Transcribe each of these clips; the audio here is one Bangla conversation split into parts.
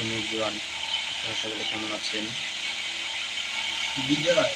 আলাইকুম ইব্রান আপনারা সকলে কেমন আছেন? বিজয়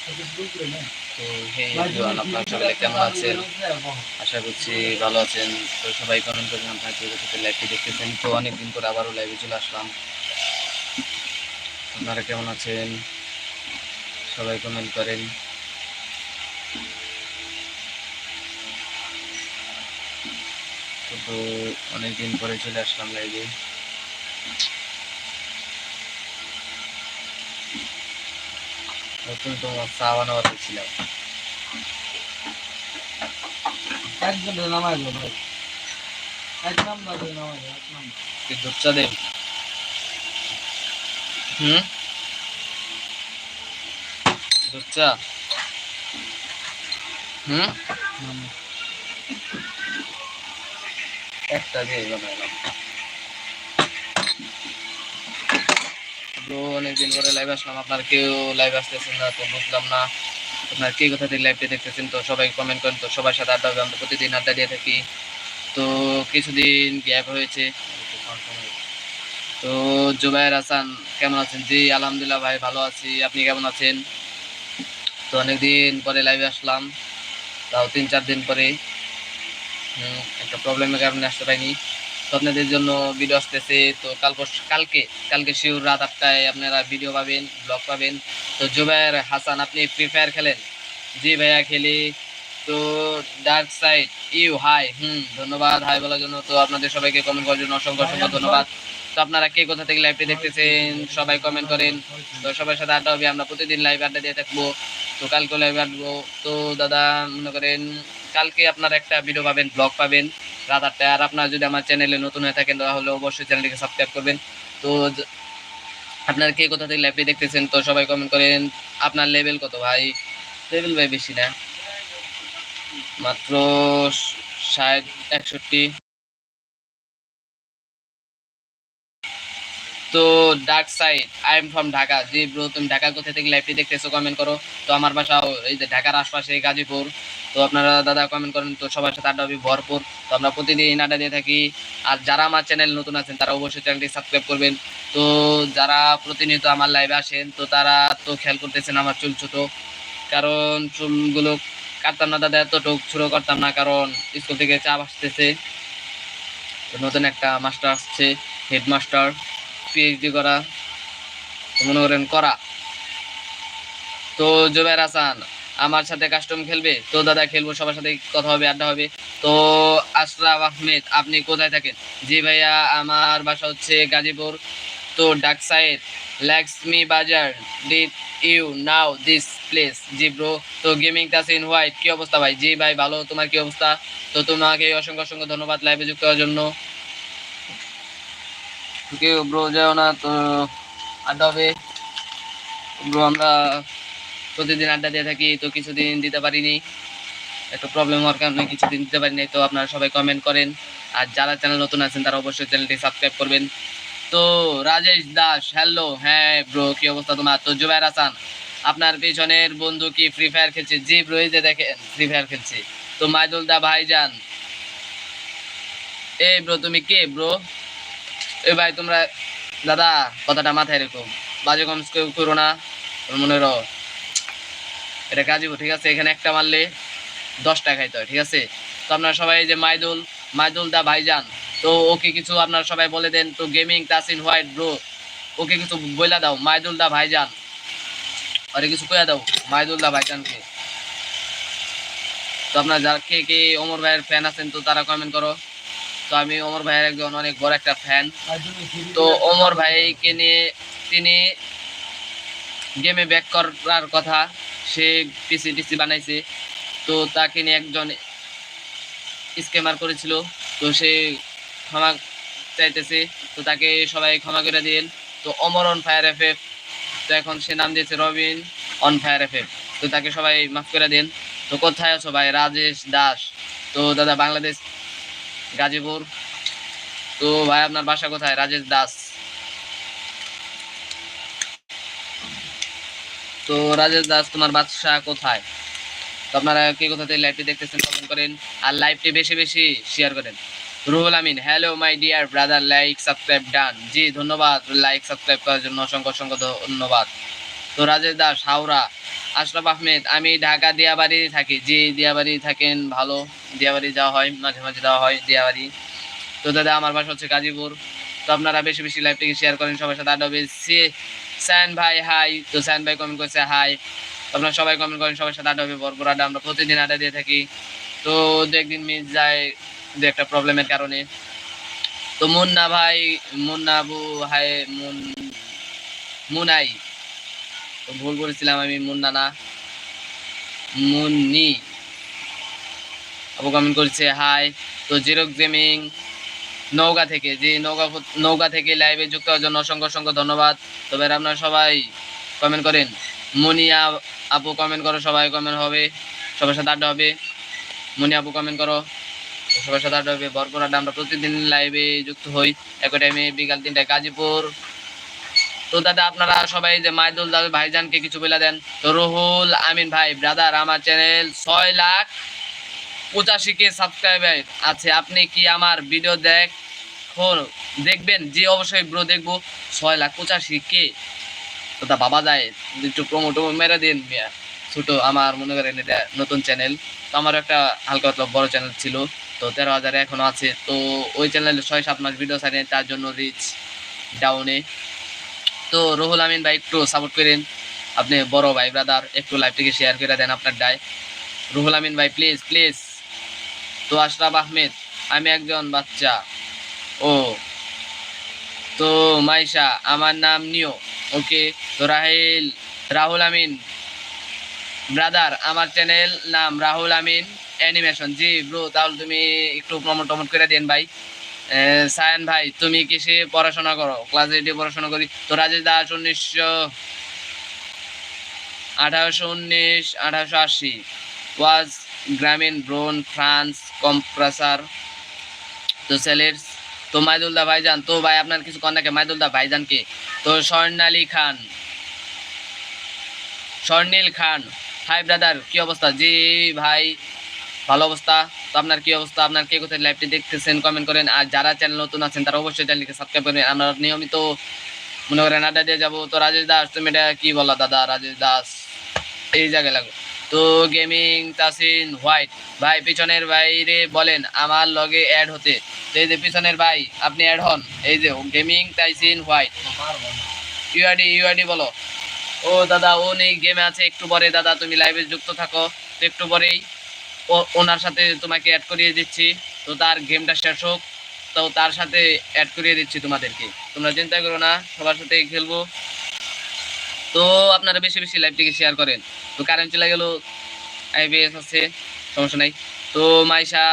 তো কেমন আছেন? আশা করছি ভালো আছেন। তো সবাই কমেন্ট করেন তো অনেকদিন পরে আবারও লাইভে চলে আসলাম। আপনারা কেমন আছেন? সবাই কমেন্ট করেন। তো অনেকদিন পরে চলে আসলাম লাইভে নতুন তোমার চা বানাবার ছিলাম একজন নামাই ভাই। এক নাম্বার নামাই এক নাম্বার। দুধ চা দেব হুম? দুধ চা? হুম? একটা দিয়ে বানালাম। তো অনেকদিন পরে লাইভ আসলাম। আপনার কেউ লাইভ আসতেছেন না তো বুঝলাম না। আপনার কে কোথা থেকে লাইভটি দেখতেছেন তো সবাই কমেন্ট করেন তো সবার সাথে আড্ডা হবে। আমরা প্রতিদিন আড্ডা দিয়ে থাকি। তো কিছুদিন গ্যাপ হয়েছে। তো জুবাইর হাসান, কেমন আছেন? জি, আলহামদুলিল্লাহ ভাই, ভালো আছি। আপনি কেমন আছেন? তো অনেকদিন পরে লাইভে আসলাম। তাও তিন, চার দিন পরে। একটা প্রবলেমের কারণে আসতে পারিনি। তো আপনাদের জন্য ভিডিও আসতেছে। তো কাল পরশু- কালকে কালকে শিওর রাত আটটায় আপনারা ভিডিও পাবেন ব্লগ পাবেন। তো জুবাইর হাসান আপনি ফ্রি ফায়ার খেলেন? জি ভাইয়া খেলি। তো ডার্ক সাইড ইউ হাই হুম ধন্যবাদ হাই বলার জন্য। তো আপনাদের সবাইকে কমেন্ট করার জন্য অসংখ্য অসংখ্য ধন্যবাদ। তো আপনারা কে কোথা থেকে লাইভটি দেখতেছেন? সবাই কমেন্ট করেন। তো সবার সাথে আড্ডা হবে আমরা প্রতিদিন লাইভ আড্ডা দিয়ে থাকব। তো কালকে লাইভ আডবো তো দাদা মনে করেন কালকে আপনার একটা ভিডিও পাবেন ব্লগ পাবেন। রাত আটটায় আর আপনার যদি আমার চ্যানেলে নতুন হয়ে থাকেন, তাহলে অবশ্যই চ্যানেলটিকে সাবস্ক্রাইব করবেন। তো আপনার কে কোথা থেকে ল্যাপটি দেখতেছেন, তো সবাই কমেন্ট করেন, আপনার লেভেল কত ভাই? লেভেল ভাই বেশি না। মাত্র ষাট, একষট্টি। তো dark side I am from Dhaka G bro তুমি ঢাকা কোথা থেকে লাইভটি দেখতেছো কমেন্ট করো। তো আমার বাসা এই যে ঢাকার আশপাশে গাজীপুর। তো আপনারা দাদা কমেন্ট করেন, তো সবার সাথে আড্ডা হবে ভরপুর। তো আমরা প্রতিদিন আড্ডা দিয়ে থাকি। আর যারা আমার চ্যানেল নতুন আছেন, তারা অবশ্যই চ্যানেলটি সাবস্ক্রাইব করবেন। তো যারা প্রতিনিয়ত আমার লাইভে আসেন, তো তারা তো খেয়াল করতেছেন আমার চুল ছোট। কারণ চুলগুলো কাটতাম না দাদা এত এতটুক ছোটো করতাম না, কারণ স্কুল থেকে চাপ আসতেছে। নতুন একটা মাস্টার আসছে হেডমাস্টার পিএইচডি করা, মনে করেন করা। তো জুবের হাসান, আমার সাথে কাস্টম খেলবে? তো দাদা খেলব, সবার সাথে কথা হবে, আড্ডা হবে। তো আশরাফ আহমেদ, আপনি কোথায় থাকেন? জি ভাইয়া, আমার বাসা হচ্ছে গাজীপুর। তো dark side Lakshmi Bazar did you know this place G bro তো গেমিং টাস ইন হোয়াইট কি অবস্থা ভাই? জি ভাই, ভালো, তোমার কি অবস্থা? তো তোমাকে অসংখ্য অসংখ্য ধন্যবাদ লাইভে যুক্ত হওয়ার জন্য। কেউ ব্রো যাও না তো আড্ডা হবে। ব্রো, আমরা প্রতিদিন আড্ডা দিয়ে থাকি, তো কিছুদিন দিতে পারিনি। একটু প্রবলেম হওয়ার কারণে কিছুদিন দিতে পারিনি, তো আপনারা সবাই কমেন্ট করেন। আর যারা চ্যানেল নতুন আছেন, তারা অবশ্যই চ্যানেলটি সাবস্ক্রাইব করবেন। তো রাজেশ দাস হ্যালো হ্যাঁ ব্রো, কি অবস্থা তোমার? তো জুবাইর হাসান, আপনার পিছনের বন্ধু কি ফ্রি ফায়ার খেলছে? জি ব্রো, এই যে দেখেন ফ্রি ফায়ার খেলছে। তো মাইদুল দা ভাইজান, এই ব্রো, তুমি কে ব্রো? এ ভাই, তোমরা দাদা, কথাটা মাথায় রেখো। বাজে কম করো না মনে রো। এটা গাজিব ঠিক আছে? এখানে একটা মারলে দশটা খাইতে হয়, ঠিক আছে? তো আপনারা সবাই যে মাইদুল মাইদুল দা ভাইজান, তো ওকে কিছু আপনারা সবাই বলে দেন, তো gaming Tasin white bro okay কিছু বইলা দাও, মাইদুল দা ভাইজান। আরে কিছু কইয়া দাও, মাইদুল দা ভাইজানকে। তো আপনারা যারা কে কে অমর ভাইয়ের ফ্যান আছেন, তো তারা কমেন্ট করো। তো আমি ওমর ভাইয়ের একজন অনেক বড় একটা ফ্যান তো ওমর ভাইকে নিয়ে তিনি গেমে ব্যাক করার কথা সে পিসি টিসি বানাইছে। তো তাকে নিয়ে একজন স্ক্যামার করেছিল। তো সে ক্ষমা চাইতেছে। তো তাকে সবাই ক্ষমা করে দিন তো Amar on fire F F তো এখন সে নাম দিয়েছে Robin on fire F F তো তাকে সবাই মাফ করে দিন তো কোথায় আছো ভাই? রাজেশ দাস। তো দাদা, বাংলাদেশ গাজীপুর। তো ভাই, আপনার বাসা কোথায়? রাজেশ দাস। তো রাজেশ দাস, তোমার বাসা কোথায়? তো আপনারা কে কোথা থেকে লাইভটি দেখতেছেন কমেন্ট করেন। আর লাইভটি বেশি বেশি শেয়ার করেন। Ruhul Amin hello my dear brother like subscribe done জি, ধন্যবাদ। লাইক সাবস্ক্রাইব করার জন্য অসংখ্য অসংখ্য ধন্যবাদ। তো রাজেশ দাস, হাওড়া। আশরাফ আহমেদ। আমি ঢাকা দিয়াবাড়ি থাকি। জি, দিয়াবাড়ি থাকেন, ভালো। দিয়াবাড়ি যাওয়া হয়, মাঝে মাঝে যাওয়া হয়, দিয়াবাড়ি। তো দাদা, আমার বাসা হচ্ছে গাজীপুর। তো আপনারা বেশি বেশি লাইভটিকে শেয়ার করেন সবার সাথে। আড্ডা হবে স্যান ভাই হাই তো স্যান ভাই কমেন্ট করছে হাই আপনারা সবাই কমেন্ট করেন সবার সাথে আড্ডা হবে ভরপুর আড্ডা। আমরা প্রতিদিন আড্ডা দিয়ে থাকি। তো দু একদিন মিস যায় দু একটা প্রবলেমের কারণে। তো মুন্না ভাই, মুন্না আবু হাই মুন মুনাই। তো ভুল করেছিলাম আমি মুন্না না মুন্নি। আবু কমেন্ট করছে হাই তো জিরো গেমিং নৌকা থেকে, যে নৌকা নৌকা থেকে লাইভে যুক্ত হওয়ার জন্য অসংখ্য অসংখ্য ধন্যবাদ। তবে আপনারা সবাই কমেন্ট করেন। মুনিয়া আপু কমেন্ট করো, সবাই কমেন্ট হবে, সবার সাথে আড্ডা হবে। মুনি আপু কমেন্ট করো, সবার সাথে আড্ডা হবে। ভরপুর আড্ডা, আমরা প্রতিদিন লাইভে যুক্ত হই। একই টাইমে বিকাল তিনটায় গাজীপুর। তো দাদা, আপনারা সবাই যে মাইদুল দাদা ভাইজানকে কিছু বলে দেন। তো রুহুল আমিন ভাই ব্রাদার আমার চ্যানেল ছয় লাখ পঁচাশি কে সাবস্ক্রাইবার আছে। আপনি কি আমার ভিডিও দেখ দেখবেন? যে অবশ্যই ব্রো দেখব। ছয় লাখ পঁচাশি কে? তো তা বাবা যায়, একটু প্রমোট মেরে দিন মিয়া। ছোট আমার, মনে করেন এটা নতুন চ্যানেল তো আমার একটা হালকা পাতলা বড় চ্যানেল ছিল। তো তেরো হাজারে এখনও আছে। তো ওই চ্যানেলে ছয় সাত মাস ভিডিও ছাড়েন তার জন্য রিচ ডাউনে তো রুহুল আমিন ভাই, একটু সাপোর্ট করেন। আপনি বড় ভাই ব্রাদার একটু লাইভটিকে শেয়ার করে দেন আপনার ডায় রুহুল আমিন ভাই প্লিজ প্লিজ তো আশরাফ আহমেদ, আমি একজন বাচ্চা। ও। তো মাইশা, আমার নাম নিও। ওকে। তো রাহিল, রাহুল আমিন। ব্রাদার, আমার চ্যানেল নাম রাহুল আমিন অ্যানিমেশন। জি ব্রো তাহলে তুমি একটু প্রমোট টমোট করে দেন ভাই। সায়ন ভাই, তুমি কিসে পড়াশোনা করো? ক্লাস এইটে পড়াশোনা করি। তো রাজেশ দাস উনিশশো আঠারোশো উনিশ, আঠারোশো আশি। ওয়াজ গ্রামীণ ব্রোন ফ্রান্স কম্প্রেসার তো সেলেটস তো মাইদুলদা ভাইজান, তো ভাই আপনার কিছু কন্যাকে মাইদুলদা ভাইজানকে তো স্বর্ণালী খান। স্বর্ণিল খান। হাই ব্রাদার কি অবস্থা? জি, ভাই। ভালো অবস্থা। তো আপনার কি অবস্থা? আপনার কে কোথায় লাইভটি দেখতেছেন? কমেন্ট করেন। আর যারা চ্যানেল নতুন আছেন, তারা অবশ্যই চ্যানেলকে সাবস্ক্রাইব করেন আমরা নিয়মিত মনে করেন আড্ডা দিয়ে যাব। তো রাজেশ দাস, তুমি এটা কি বলো? দাদা রাজেশ দাস। এই জায়গায় লাগো। তো গেমিং তাসিন হোয়াইট ভাই, পিছনের বাইরে বলেন, আমার লগে অ্যাড হতে। এই যে পিছনের ভাই, আপনি অ্যাড হন। এই যে gaming Taisin white. UID UID বলো। ও দাদা, ও নেই গেমে আছে। একটু পরে দাদা, তুমি লাইভে যুক্ত থাকো। একটু পরেই ওনার সাথে তোমাকে অ্যাড করিয়ে দিচ্ছি। তো তার গেমটা শেষ হোক। তো তার সাথে অ্যাড করিয়ে দিচ্ছি তোমাদেরকে। তোমরা চিন্তা করো না, সবার সাথে খেলব। তো আপনারা বেশি বেশি লাইভটিকে শেয়ার করেন। তো কারেন্ট চলে গেল আইবিএস আছে, সমস্যা নাই। তো মাইশা,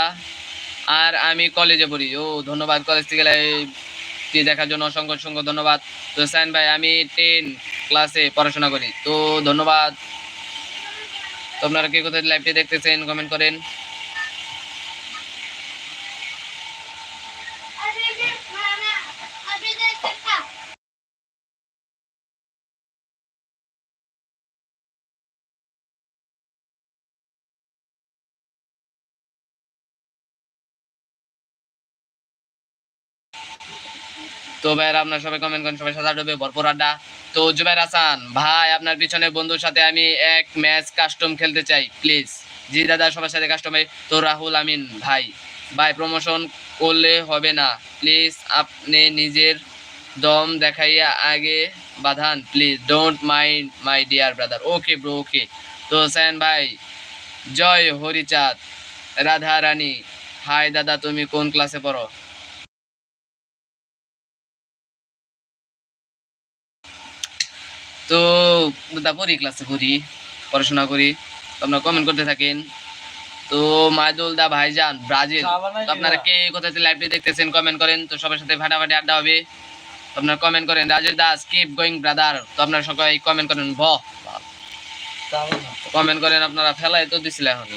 আর আমি কলেজে পড়ি। ও, ধন্যবাদ কলেজ থেকে লাইভটি দেখার জন্য অসংখ্য অসংখ্য ধন্যবাদ। তো সাইন ভাই, আমি টেন ক্লাসে পড়াশোনা করি। তো ধন্যবাদ। তো আপনারা কে কোথায় লাইভটি দেখতেছেন কমেন্ট করেন। তো ভাইয়েরা, আপনার সবাই কমেন্ট করেন, সবাই সাদা ডুবে ভরপুর আড্ডা। তো জুবাইর হাসান, ভাই, আপনার পিছনে বন্ধুর সাথে আমি এক ম্যাচ কাস্টম খেলতে চাই প্লিজ জি দাদা, সবার সাথে কাস্টমে তো রাহুল আমিন, ভাই ভাই প্রমোশন করলে হবে না। প্লিজ আপনি নিজের দম দেখাইয়া আগে বাধান please don't mind my dear brother okay bro okay তো সেন ভাই, জয় হরিচাঁদ রাধা রানী হাই দাদা, তুমি কোন ক্লাসে পড়ো? তো দাদা পড়ি ক্লাসে পড়ি পড়াশোনা করি। আপনারা কমেন্ট করতে থাকেন। তো মাইদুল দা ভাইজান ব্রাজিল। তো আপনারা কে কোথাতে লাইভটি দেখতেছেন কমেন্ট করেন। তো সবার সাথে ফাটাফাটি আড্ডা হবে। তো আপনারা কমেন্ট করেন Rajesh Das keep going brother তো আপনারা সবাই কমেন্ট করেন ভ কমেন্ট করেন আপনারা ফেলাই তো দিছিলে এখন।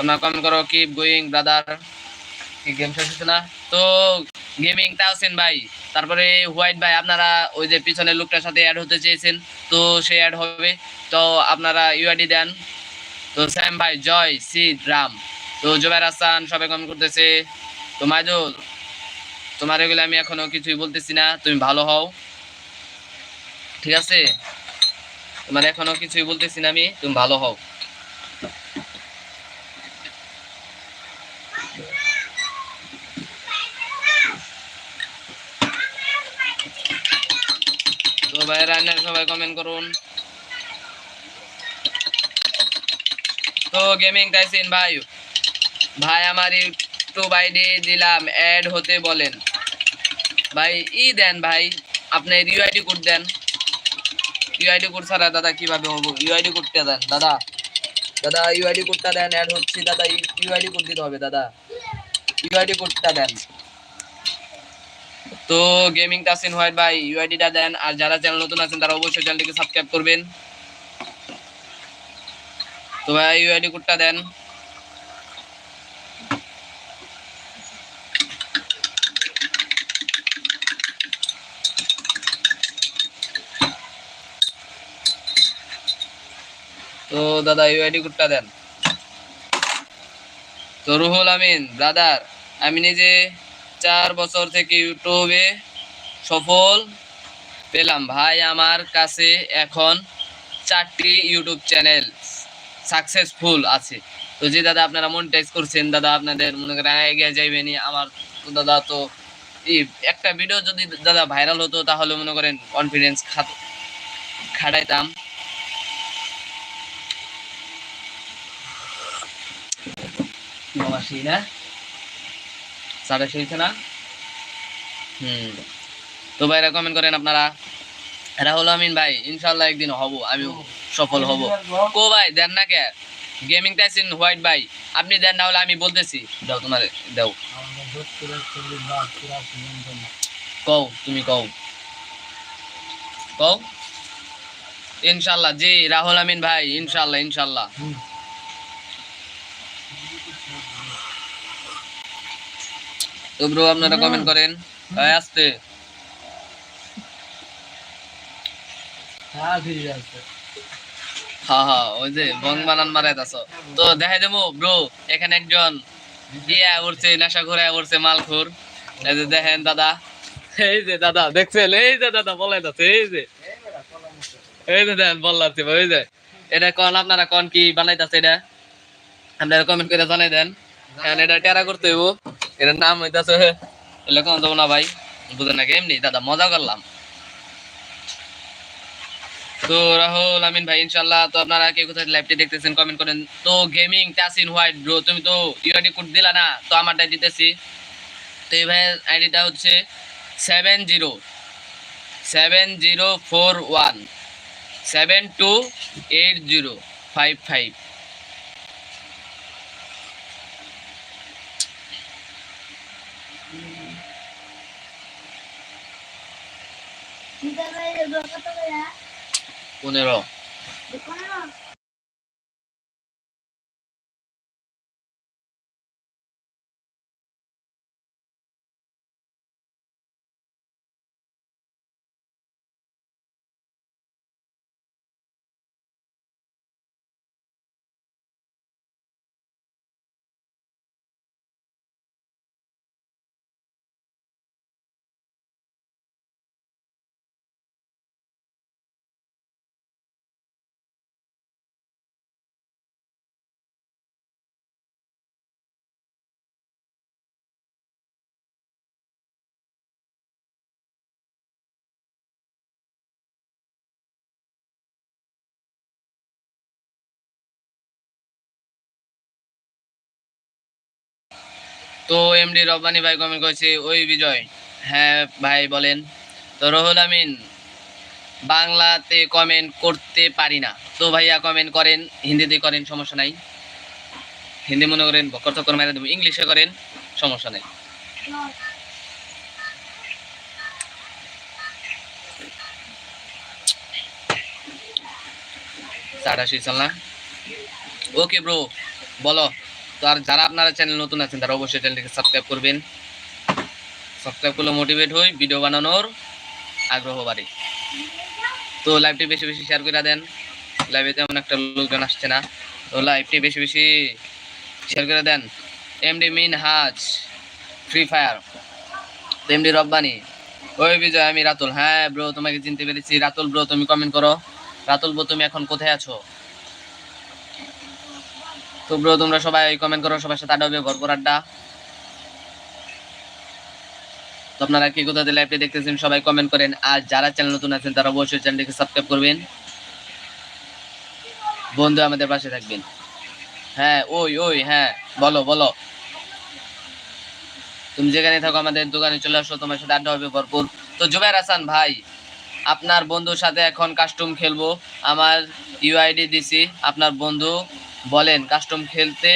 আপনারা কমেন্ট করো কিপ গোয়িং ব্রাদার গেম শেষ না। তো গেমিং তাওসেন ভাই। তারপরে হোয়াইট ভাই, আপনারা ওই যে পিছনের লোকটার সাথে অ্যাড হতে চেয়েছেন, তো সে অ্যাড হবে। তো আপনারা ইউআইডি দেন। তো স্যাম ভাই, জয় সিদ রাম। তো জোবাইর হাসান সবাই কমেন্ট করতেছে, তো মাইদুল, তোমার এগুলো আমি এখনও কিছুই বলতেছি না, তুমি ভালো হও। ঠিক আছে? তোমার এখনও কিছুই বলতেছি না আমি, তুমি ভালো হও। ভাই রান্নার সবাই কমেন্ট করুন। তো গেমিং টাইসিন ভাই ভাই আমার ইউটিউব আইডি দিলাম অ্যাড হতে বলেন। ভাই, ই দেন ভাই আপনার ইউআইডি কোড দেন। ইউআইডি কোড ছাড়া দাদা কীভাবে হব? ইউআইডি কোডটা দেন, দাদা। দাদা ইউআইডি কোডটা দেন অ্যাড হচ্ছে। দাদা ইউআইডি কোড দিতে হবে, দাদা। ইউআইডি কোডটা দেন। তো গেমিং তাসিন হোয়াইট ভাই ইউআইডিটা দেন, আর যারা চ্যানেল নতুন আছেন, তারা অবশ্যই চ্যানেলটিকে সাবস্ক্রাইব করবেন। তো ভাই ইউআইডি কোডটা দেন। তো দাদা ইউআইডি কোডটা দেন। তো রুহুল আমিন ব্রাদার আমি নিজে চার বছর থেকে ইউটিউবে সফল পেলাম। ভাই, আমার কাছে এখন চারটি ইউটিউব চ্যানেল সাকসেসফুল আছে। তো যে দাদা আপনারা মনিটাইজ করছেন, দাদা আপনাদের মনে করেন এগিয়ে যাইবেনি আমার দাদা তো একটা ভিডিও যদি দাদা ভাইরাল হতো, তাহলে মনে করেন কনফিডেন্স খাত, খাটাইতাম। না? সাড়ে সেইছে না? হুম। তো ভাইরা কমেন্ট করেন আপনারা। রাহুল আমিন ভাই ইনশাল্লাহ একদিন হব আমি সফল হব। কো ভাই, দেন না কে? গেমিং টাইসিন হোয়াইট ভাই, আপনি দেন না হলে আমি বলতেছি। দাও তোমার, দাও। কও, তুমি কও। কও? ইনশাল্লাহ জি, রাহুল আমিন ভাই ইনশাল্লাহ ইনশাল্লাহ তো ব্রো আপনারা কমেন্ট করেন। ভাই আসতে। হ্যাঁ, ওই যে বং বানান মারাই তো দেখাই দেবো ব্রো এখানে একজন উঠছে নেশা ঘুরে উঠছে মালখুর। এই যে দেখেন দাদা। এই যে দাদা দেখছেন? এই যে দাদা বলাই এই যে। এই যে দেন বললাম ওই যে। এটা কোন আপনারা কোন কি বানাইতাছে এটা? আপনারা কমেন্ট করে জানাই দেন। এটা টেরা করতে হইব। এটার নাম হইতাছে এলে কোন যাব না ভাই? বুঝেন নাকি এমনি দাদা, মজা করলাম। তো রাহুল, আমিন ভাই ইনশাল্লাহ তো আপনারা কে কোথায় লাইভটি দেখতেছেন কমেন্ট করেন। তো গেমিং টাসিন হোয়াইট ব্রো তুমি তো ইউআইডি কোড দিলা না, তো আমারটাই দিতেছি। তো এই ভাইয়ের আইডিটা হচ্ছে seven zero seven zero four one seven two eight zero five five 오늘로 তো এমডি রব্বানি ভাই কমেন্ট করেছে, ওই বিজয়। হ্যাঁ ভাই বলেন। তো রহুল আমিন, বাংলাতে কমেন্ট করতে পারি না। তো ভাইয়া কমেন্ট করেন, হিন্দিতে করেন, সমস্যা নাই। হিন্দি মনে করেন বকর তকর মেরে ইংলিশে করেন, সমস্যা নাই। ওকে ব্রো, বলো। তো আর যারা আপনারা চ্যানেল নতুন আছেন, তারা অবশ্যই চ্যানেলটিকে সাবস্ক্রাইব করবেন। সাবস্ক্রাইব করলে মোটিভেট হই ভিডিও বানানোর আগ্রহ বাড়ে। তো লাইভটি বেশি বেশি শেয়ার করে দেন। লাইভে তেমন একটা লোকজন আসছে না। তো লাইভটি বেশি বেশি শেয়ার করে দেন। এমডি মিন হাজ ফ্রি ফায়ার এমডি রব্বানি, ওই বিজয়, আমি রাতুল। হ্যাঁ ব্রো তোমাকে চিনতে পেরেছি। রাতুল ব্রো তুমি কমেন্ট করো। রাতুল ব্রো তুমি এখন কোথায় আছো? তো ব্রো তোমরা সবাই কমেন্ট করো, সবার সাথে আড্ডা হবে, ভরপুর আড্ডা। তো আপনারা কি কোথাতে লাইভটি দেখতেছেন, সবাই কমেন্ট করেন। আর যারা চ্যানেল নতুন আছেন, তারা অবশ্যই চ্যানেলটিকে সাবস্ক্রাইব করবেন। বন্ধু, আমাদের পাশে থাকবেন। হ্যাঁ ওই ওই হ্যাঁ বলো বলো। তুমি যেখানে থাকো, আমাদের দোকানে চলে আসো, তোমার সাথে আড্ডা হবে ভরপুর। তো জুবাইর হাসান ভাই, আপনার বন্ধুর সাথে এখন কাস্টম খেলব। আমার ইউআইডি দিছি, আপনার বন্ধু বলেন কাস্টম খেলতে।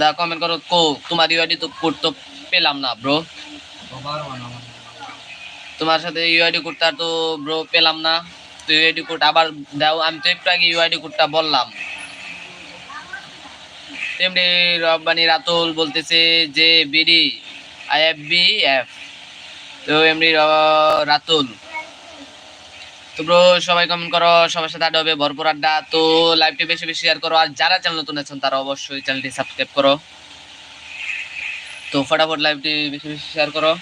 দা কমেন্ট করো, কো, তোমার ইউআইডি তো কোড তো পেলাম না ব্রো তোমার সাথে ইউআইডি কোডটা তো ব্রো পেলাম না। তো ইউআইডি কোড আবার দাও, আমি তো একটু আগে ইউআইডি কোডটা বললাম। তেমনি রব্বানি রাতুল বলতেছে যে, BD I F B F তো এমনি রাতুল। তো ব্রো সবাই কমেন্ট করো, সবার সাথে আড্ডা হবে, ভরপুর আড্ডা। তো লাইভটি বেশি বেশি শেয়ার করো, আর যারা চ্যানেল নতুন আছেন, তারা অবশ্যই চ্যানেলটি সাবস্ক্রাইব করো। তো ফটাফট লাইভটি বেশি বেশি শেয়ার করো।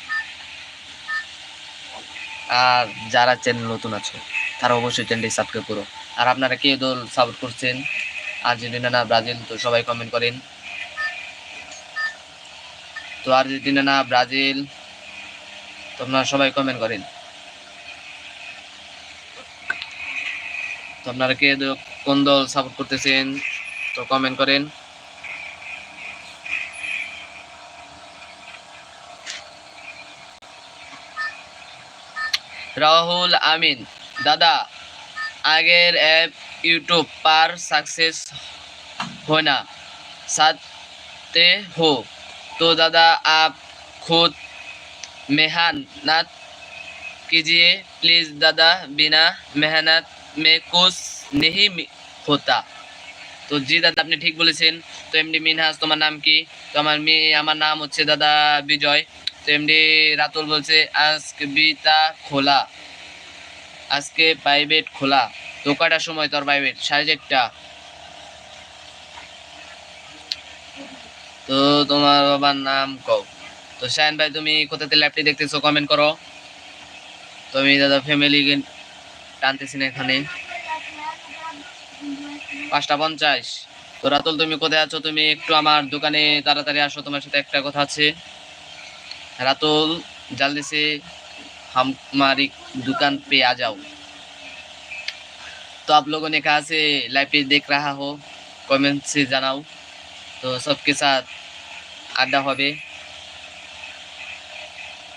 আর যারা চ্যানেল নতুন আছে, তারা অবশ্যই চ্যানেলটি সাবস্ক্রাইব করো। আর আপনারা কে দল সাপোর্ট করছেন? আর্জেন্টিনা না ব্রাজিল? তো সবাই কমেন্ট করেন। তো আর্জেন্টিনা না ব্রাজিল? তো আপনারা সবাই কমেন্ট করেন। তো আপনারা কে দ- কোন দল সাপোর্ট করতেছেন তো কমেন্ট করেন রাহুল আমিন दादा अगर ऐप यूट्यूब पर सक्सेस होना चाहते हो तो दादा आप खुद मेहनत कीजिए प्लीज़ दादा बिना मेहनत में কোস নেহি হোতা। তো জি দাদা, আপনি ঠিক বলেছেন। তো এমডি মিনহাজ তোমার নাম কি? তো আমার মেয়ে আমার নাম হচ্ছে দাদা বিজয়। তো এমনি রাতুল বলছে, আজকে বিতা খোলা। আজকে প্রাইভেট খোলা। তো কটার সময় তোর প্রাইভেট? সাড়ে চারটা। তো তোমার বাবার নাম কও। তো শায়ন ভাই, তুমি কোথাতে ল্যাপটি দেখতেছো? কমেন্ট করো। তুমি দাদা ফ্যামিলি টানতেছি না এখানে পাঁচটা পঞ্চাশ তো রাতুল তুমি কোথায় আছো তুমি একটু আমার দোকানে তাড়াতাড়ি আসো তোমার সাথে একটা কথা আছে रातुल जल्दी से हमारी दुकान पे आ जाओ तो आप लोगों ने कहा से लाइव पे देख रहा हो कमेंट से जनाओ तो सबके साथ আড্ডা হবে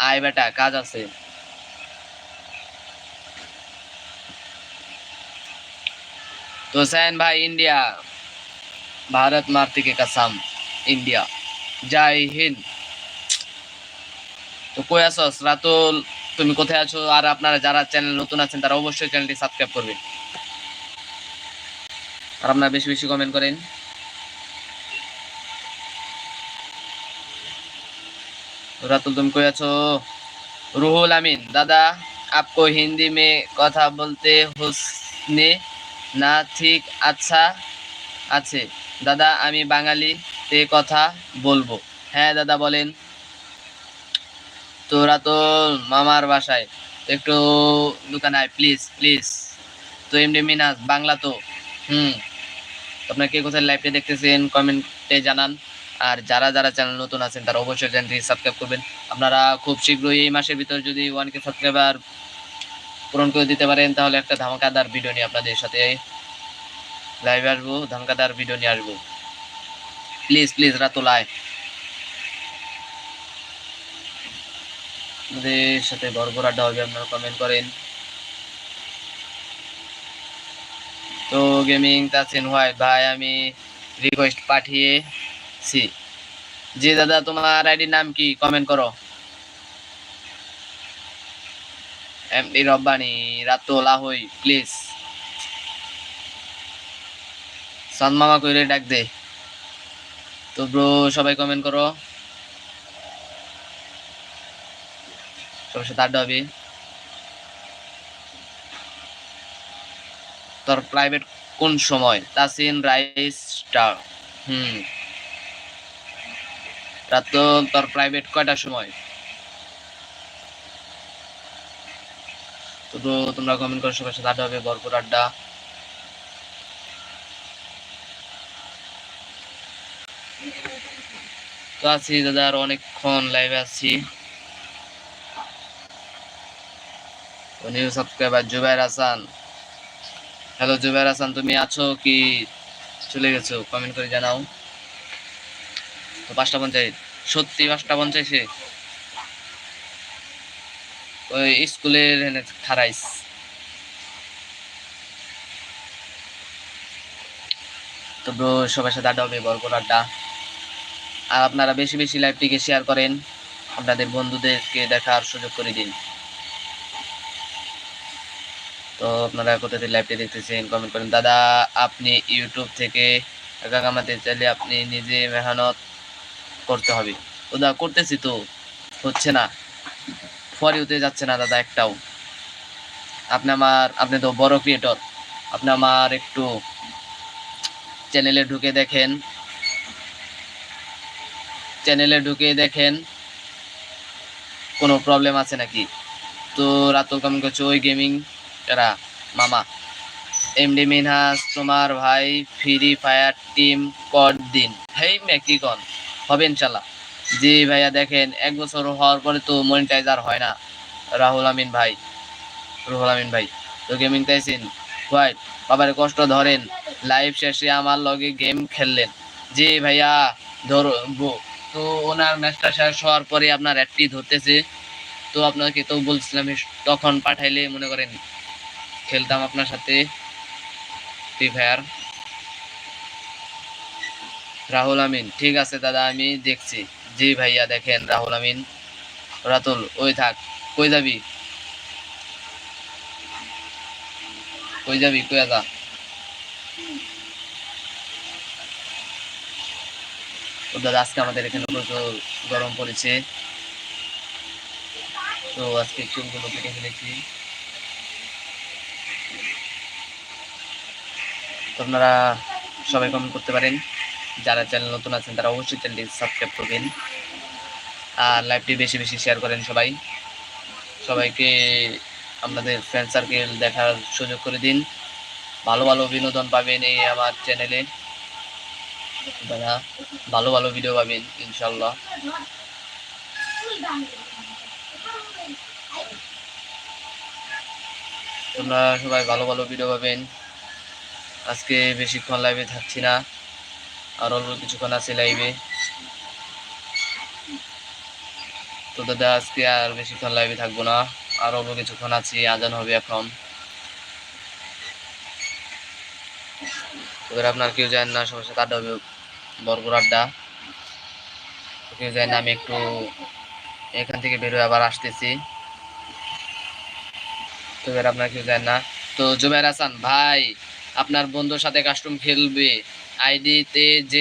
আয় বেটা কাজ আছে তো सैन भाई इंडिया भारत मारती के कसम इंडिया जय हिंद তো কই আছস রাতুল তুমি কোথায় আছো আর আপনারা যারা চ্যানেল নতুন আছেন তারা অবশ্যই চ্যানেলটি সাবস্ক্রাইব করবেন আর আপনারা বেশি বেশি কমেন্ট করেন রাতুল তুমি কই আছো রুহুল আমিন দাদা आपको हिंदी में কথা বলতে হুসনে না, ঠিক আচ্ছা আছে। দাদা, আমি বাঙালিতে কথা বলব। হ্যাঁ দাদা, বলেন। তোরা তো মামার বাসায়। একটু দোকানে আয় প্লিজ প্লিজ তো এমনি মিনাজ, বাংলা তো। হুম। আপনার কে কোথায় লাইভটা দেখতেছেন কমেন্টে জানান। আর যারা যারা চ্যানেল নতুন আছেন, তারা অবশ্যই চ্যানেলটি সাবস্ক্রাইব করবেন। আপনারা খুব শীঘ্রই এই মাসের ভিতর যদি ওয়ান কে সাবস্ক্রাইবার পূরণ করে দিতে পারেন, তাহলে একটা ধামাকাদার ভিডিও নিয়ে আপনাদের সাথে লাইভে আসব, ধামাকাদার ভিডিও নিয়ে আসব। প্লিজ প্লিজ রাতোলায় আপনাদের সাথে ভরপুর আড্ডা হবে আপনারা কমেন্ট করেন। তো গেমিং তাছেন হোয়াইট ভাই, আমি রিকোয়েস্ট পাঠিয়েছি। জি, দাদা, তোমার আইডির নাম কি? কমেন্ট করো। এমডি রব্বানি, রাতুল, আহই, প্লিজ। সানমামা কইরে ডাক দে। তো ব্রো, সবাই কমেন্ট করো। সবার সাথে আড্ডা হবে। তোর প্রাইভেট কোন সময়? তাসিন, রাইস, স্টার। হুম। রাত তোর প্রাইভেট কয়টার সময়? তো তোমরা কমেন্ট করো সবার সাথে আড্ডা হবে, ভরপুর আড্ডা। তো আছি দাদা আর অনেকক্ষণ লাইভে আছি। New subscriber Jubair Hasan. Hello Jubair Hasan, তুমি আছো কি চলে গেছো? কমেন্ট করে জানাও। তো পাঁচটা পঞ্চায়েত, সত্যি পাঁচটা পঞ্চায়েতে ওই স্কুলের খারাইস। তো ব্রো সবার সাথে আড্ডা হবে বরকর আড্ডা। আর আপনারা বেশি বেশি লাইভটিকে শেয়ার করেন, আপনাদের বন্ধুদেরকে দেখার সুযোগ করে দিন। তো আপনারা কোথা থেকে লাইভটি দেখতেছেন কমেন্ট করেন। দাদা, আপনি ইউটিউব থেকে টাকা কামাতে চাইলে আপনি নিজে মেহনত করতে হবে। তো দা, করতেছি তো, হচ্ছে না। ফরিউতে যাচ্ছে না, দাদা, একটাও। আপনি আমার, আপনি তো বড় ক্রিয়েটর আপনি আমার একটু চ্যানেলে ঢুকে দেখেন। চ্যানেলে ঢুকে দেখেন। কোনো প্রবলেম আছে নাকি? তো রাতুল কমেন্ট করছে ওই গেমিং এরা মামা। এমডি মিনহাস, তোমার ভাই ফ্রি ফায়ার টিম কড দিন হেই মেকিকন হবে ইনশাল্লাহ। জি ভাইয়া, দেখেন, এক বছর হওয়ার পরে তো মনিটাইজার হয় না। রাহুল আমিন ভাই, রুহুল আমিন ভাই, তো গেমিং তাইছেন হোয়াইট বাবার কষ্ট, ধরেন লাইভ শেষে আমার লগে গেম খেললেন। জি ভাইয়া, ধরো তো ওনার ম্যাচটা শেষ হওয়ার পরে আপনার অ্যাডটি ধরতেছে। তো আপনাকে তো বলছিলাম তখন পাঠাইলে মনে করেন, খেলতাম আপনার সাথে। ফ্রি ফায়ার রাহুল আমিন, ঠিক আছে দাদা, আমি দেখছি। জি ভাইয়া, দেখেন রাহুল আমিন, রাতুল, ওই থাক, কই যাবি? কই যাবি, কই যা দাদা, আজকে আমাদের এখানে প্রচুর গরম পড়েছে। তো আজকে চুলগুলো কেটে ফেলেছি। আপনারা সবাই কমেন্ট করতে পারেন। যারা চ্যানেল নতুন আছেন, তারা অবশ্যই চ্যানেলটি সাবস্ক্রাইব করবেন। আর লাইভটি বেশি বেশি শেয়ার করেন সবাই। সবাইকে আপনাদের ফ্রেন্ড সার্কেল দেখার সুযোগ করে দিন। ভালো ভালো বিনোদন পাবেন এই আমার চ্যানেলে দাদা ভালো ভালো ভিডিও পাবেন ইনশাল্লাহ তোমরা সবাই ভালো ভালো ভিডিও পাবেন। আজকে বেশিক্ষণ লাইভে থাকছি না। আর অল্প কিছুক্ষণ আছে লাইভে তো দাদা, আজকে আর বেশিক্ষণ লাইভে থাকব না। আর অল্প কিছুক্ষণ আছি, আজান হবে এখন। এবার আপনার কেউ যায় না, সবার সাথে আড্ডা হবে বরগুর আড্ডা। কেউ যায় না, আমি একটু এখান থেকে বেরোয় আবার আসতেছি। তো এবার আপনার কেউ যায় না। তো জুবের হাসান, ভাই, আপনার বন্ধুর সাথে কাস্টম খেলবে। আইডিতে যে